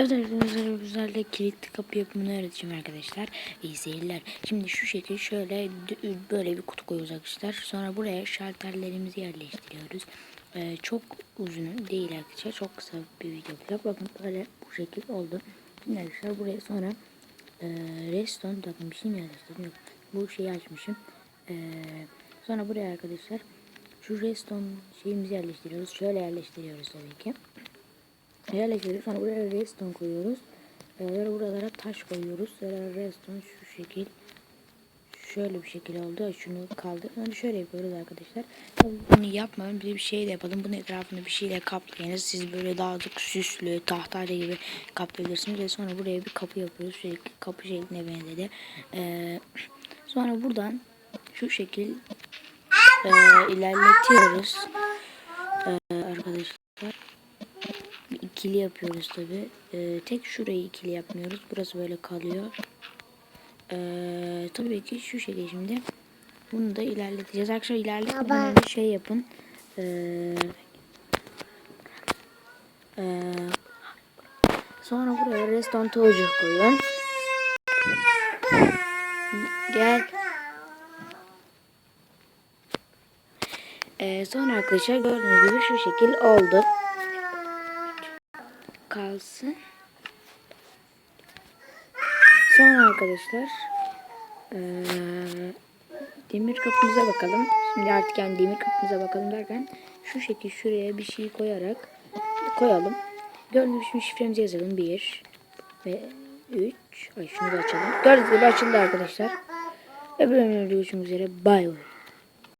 Evet arkadaşlar bizlerle kilitli kapı yapımını öğreteceğim arkadaşlar. İyi seyirler. Şimdi şu şekil şöyle böyle bir kutu koyuyoruz arkadaşlar. Sonra buraya şalterlerimizi yerleştiriyoruz. Ee, çok uzun değil arkadaşlar. Çok kısa bir video olacak. Bakın böyle bu şekil oldu. Şimdi arkadaşlar buraya sonra e, şey mi yerleştirdim? Yok. Bu şeyi açmışım. Ee, sonra buraya arkadaşlar şu redstone şeyimizi yerleştiriyoruz. Şöyle yerleştiriyoruz tabii ki. Yerleştirdik. Sonra buraya redstone koyuyoruz. Ee, buralara taş koyuyoruz. Sonra redstone şu şekil. Şöyle bir şekil oldu. Şunu kaldır. Sonra şöyle yapıyoruz arkadaşlar. Tabii bunu yapmayalım. Bir şey de yapalım. Bunun etrafını bir şeyle kaplayınız. Siz böyle daha süslü tahtayla gibi kaplayabilirsiniz. Ve sonra buraya bir kapı yapıyoruz. Sürekli kapı şekline benzedi. Ee, sonra buradan şu şekil e, ilerletiyoruz. Ee, arkadaşlar ikili yapıyoruz tabi. Ee, tek şurayı ikili yapmıyoruz. Burası böyle kalıyor. Ee, tabii ki şu şekilde şimdi bunu da ilerleteceğiz. Arkadaşlar ilerletmeden önce şey yapın. Ee, ee, sonra buraya reston tozu koyun. Gel. Ee, sonra arkadaşlar gördüğünüz gibi şu şekil oldu kalsın. Sonra arkadaşlar eee, demir kapımıza bakalım. Şimdi artık yani demir kapımıza bakalım derken şu şekil şuraya bir şey koyarak koyalım. Gördüğünüz gibi şifremizi yazalım. 1 ve 3. Ay şunu da açalım. Gördüğünüz gibi açıldı arkadaşlar. Ve bölümde görüşmek üzere. Bay bay.